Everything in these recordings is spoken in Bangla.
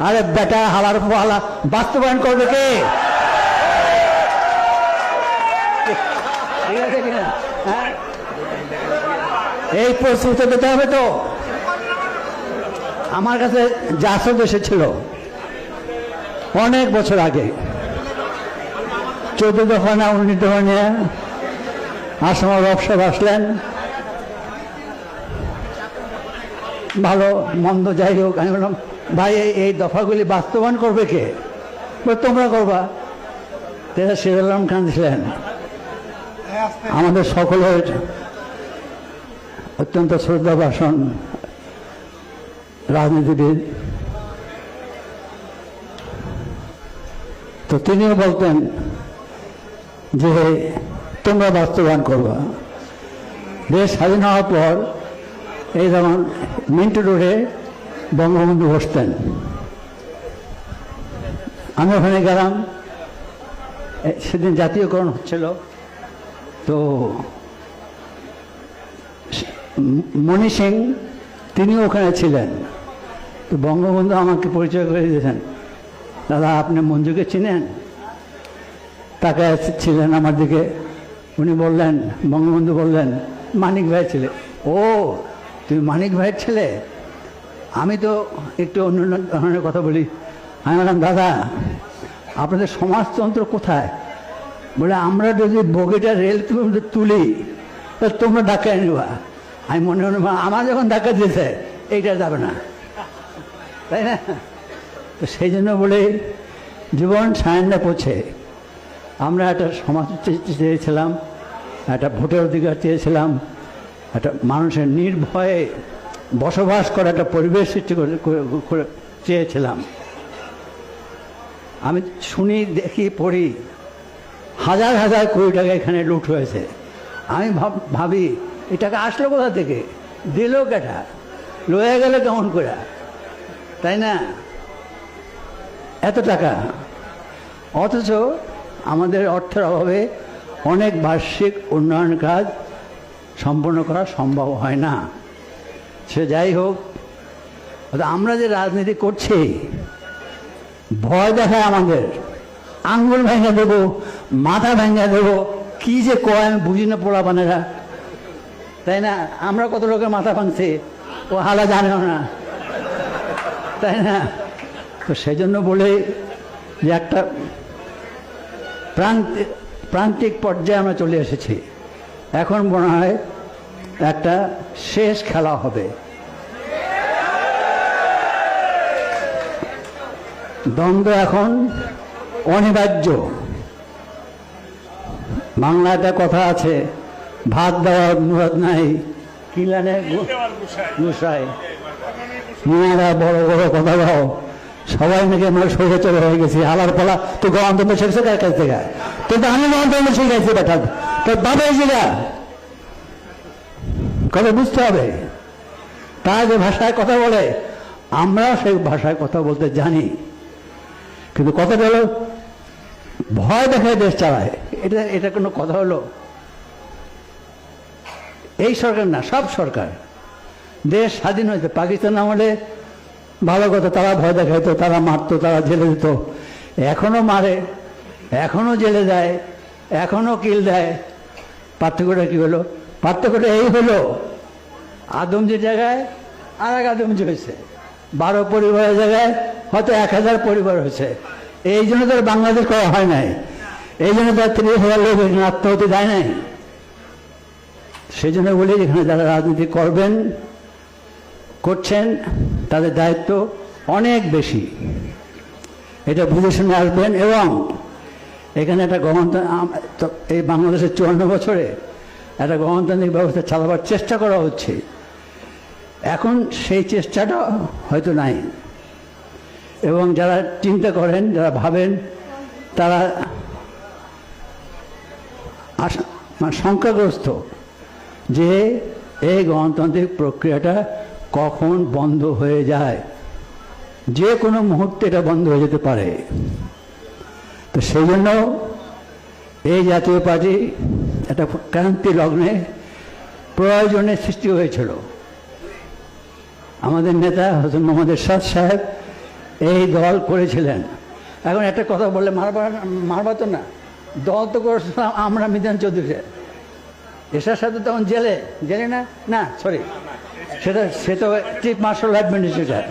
আরে বেটা, হালার হালা বাস্তবায়ন করবে কে? হ্যাঁ? এই প্রস্তুতি দিতে হবে তো। আমার কাছে জাসদ এসেছিল অনেক বছর আগে। চোদ্দ দফা না, উনিশ দফা নিয়ে আসামের ব্যবসা আসলেন। ভালো, মন্দ যাই হোক, আমি বললাম ভাই, এই- দফাগুলি বাস্তবায়ন করবে কে? তোমরা করবা। তেরা সিরালাম খান ছিলেন। আমাদের সকলের অত্যন্ত শ্রদ্ধা ভাষণ রাজনীতিবিদ। তো তিনিও বলতেন যে, তোমরা বাস্তবায়ন করবা। দেশ স্বাধীন হওয়ার পর এই যেমন মিন্টু রোডে বঙ্গবন্ধু বসতেন আমি ওখানে গেলাম। সেদিন জাতীয়করণ হচ্ছিল। তো মণি সিং তিনিও ওখানে ছিলেন। তো বঙ্গবন্ধু আমাকে পরিচয় করে দিয়েছেন। দাদা, আপনি মঞ্জুকে চিনেন? তাকে ছিলেন আমার দিকে। উনি বললেন, বঙ্গবন্ধু বললেন, মানিক ভাই ছেলে। ও, তুমি মানিক ভাইয়ের ছেলে? আমি তো একটু অন্য ধরনের কথা বলি। আমি বললাম দাদা, আপনাদের সমাজতন্ত্র কোথায়? বলে, আমরা যদি বগিটা রেল তুলে তুলি, তা তোমরা ধাক্কায় নেবা। আমি মনে মনে আমার যখন ধাক্কা দিয়েছে, এইটা যাবে না। তাই না? তো সেই জন্য বলে, জীবন সায়নটা পৌঁছে আমরা একটা সমাজ চেয়েছিলাম, একটা ভোটের অধিকার চেয়েছিলাম, একটা মানুষের নির্ভয়ে বসবাস করার একটা পরিবেশ সৃষ্টি করে- করে- করে চেয়েছিলাম। আমি শুনি, দেখি, পড়ি। হাজার হাজার কোটি টাকা এখানে লুট হয়েছে। আমি ভাব- ভাবি এই টাকা আসলো কোথা থেকে? দিল কেটা? লয়ে গেলে কেমন করে? তাই না? এত টাকা। অথচ আমাদের অর্থের অভাবে অনেক বার্ষিক উন্নয়ন কাজ সম্পন্ন করা সম্ভব হয় না। সে যাই হোক আমরা যে রাজনীতি করছি, ভয় দেখায় আমাদের। আঙ্গুল ভেঙে দেবো, মাথা ভেঙে দেবো, কি যে কয় আমি বুঝি না পোলাপানেরা তাই না? আমরা কত লোকের মাথা ভাঙছি, ও হালা জানেও না। তাই না? তো সেই জন্য বলে যে একটা প্রান্তিক প্রান্তিক পর্যায়ে আমরা চলে এসেছি। এখন মনে হয় একটা শেষ খেলা হবে। দ্বন্দ্ব এখন অনিবার্য। বাংলা একটা কথা আছে, ভাত দেওয়ার মুরাদ নাই কিলানে গুসাই। মেয়েরা বড় বড় কথা দাও সবাই নাকি আমার চলে হয়ে গেছি আলার পালা তো গন্তব্য শিখছে কার কাছ থেকে? কিন্তু আমি গন্তব্য শিখাইছি বেটা। তোর বাবা এসেগা কথা বুঝতে হবে। তারা যে ভাষায় কথা বলে, আমরাও সেই ভাষায় কথা বলতে জানি। কিন্তু কথাটা হলো, ভয় দেখায় দেশ চালায়। এটা এটা কোনো কথা হলো? এই সরকার না, সব সরকার। দেশ স্বাধীন হয়েছে। পাকিস্তান আমলে ভালো কথা, তারা ভয় দেখাইতো, তারা মারতো, তারা জেলে দিত। এখনও মারে, এখনও জেলে দেয়, এখনও কিল দেয়। পার্থক্যটা কি হলো? পার্থক্যটা এই হলো, আদমজির জায়গায় আর এক আদমজি হয়েছে। বারো পরিবারের জায়গায় হয়তো এক হাজার পরিবার হয়েছে। এই জন্য তার বাংলাদেশ করা হয় নাই। এই জন্য তার ত্রিশ হাজার লোক আত্মহত্যা দেয় নাই। সেই জন্য বলি এখানে যারা রাজনীতি করবেন, করছেন, তাদের দায়িত্ব অনেক বেশি। এটা বুঝে শুনে আসবেন এবং এখানে একটা গণতন্ত্র এই বাংলাদেশের চুয়ান্ন বছরে একটা গণতান্ত্রিক ব্যবস্থা চালাবার চেষ্টা করা হচ্ছে। এখন সেই চেষ্টাটা হয়তো নাই। এবং যারা চিন্তা করেন, যারা ভাবেন, তারা মানে সংখ্যাগ্রস্ত যে এই গণতান্ত্রিক প্রক্রিয়াটা কখন বন্ধ হয়ে যায়। যে কোনো মুহূর্তে এটা বন্ধ হয়ে যেতে পারে। তো সেই জন্য এই জাতীয় পার্টি একটা ক্রান্তি লগ্নে প্রয়োজনের সৃষ্টি হয়েছিল। আমাদের নেতা হজরত মোহাম্মদ সাদ সাহেব এই দল করেছিলেন। এখন একটা কথা বললে মারবার মারবা তো না। দল তো করেছিলাম আমরা মিজান চৌধুরী এসার সাথে তখন জেলে জেলে না? না সরি সেটা, সে তো চিফ মার্শাল অ্যাডমিনিস্ট্রেটর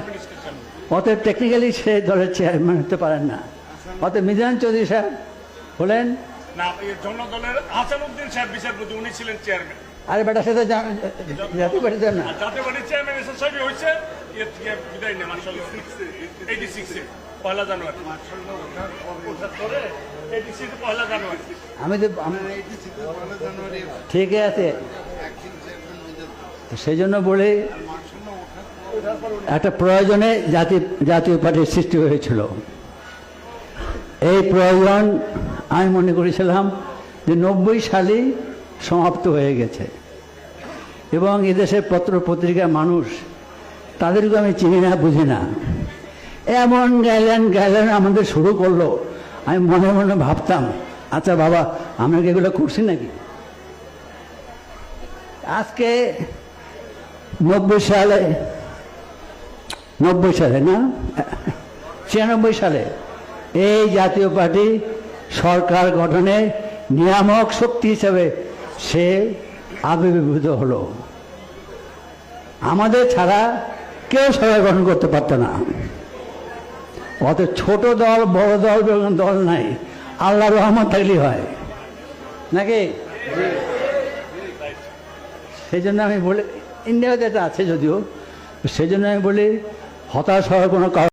অতএব টেকনিক্যালি সে দলের চেয়ারম্যান হতে পারেন না। অতএব মিজান চৌধুরী সাহেব হলেন না সাহেব বিচারপতি উনি ছিলেন চেয়ারম্যান আরে বেটা সেটা জাতি পাঠিয়ে না আর জাতীয় চেয়ারম্যান এসে সাহেব হয়েছে বিদায় নেই মার্শাল এইটি সিক্সে পয়লা জানুয়ারি। পয়লা জানুয়ারি। আমি তো ঠিকই আছে। সেই জন্য বলে একটা প্রয়োজনে জাতি জাতীয় পার্টির সৃষ্টি হয়েছিল। এই প্রয়োজন আমি মনে করেছিলাম যে নব্বই সালেই সমাপ্ত হয়ে গেছে। এবং এদেশের পত্র পত্রিকার মানুষ তাদেরকে আমি চিনি না, বুঝি না। এমন গেলেন গেলেন আমাদের শুরু করল। আমি মনে মনে ভাবতাম আচ্ছা বাবা, আমরা কি এগুলো করছি নাকি? আজকে নব্বই সালে নব্বই সালে না? ছিয়ানব্বই সালে এই জাতীয় পার্টি সরকার গঠনে নিয়ামক শক্তি হিসেবে সে আবির্ভূত হলো। আমাদের ছাড়া কেউ সরকার গঠন করতে পারত না। অত ছোট দল, বড় দল দল নাই। আল্লাহ রহমত থাকলেই হয়। নাকি? সেই জন্য আমি বলি, ইন্ডিয়াতে আছে যদিও সেই জন্য আমি বলি, হতাশ হওয়ার কোনো কারণ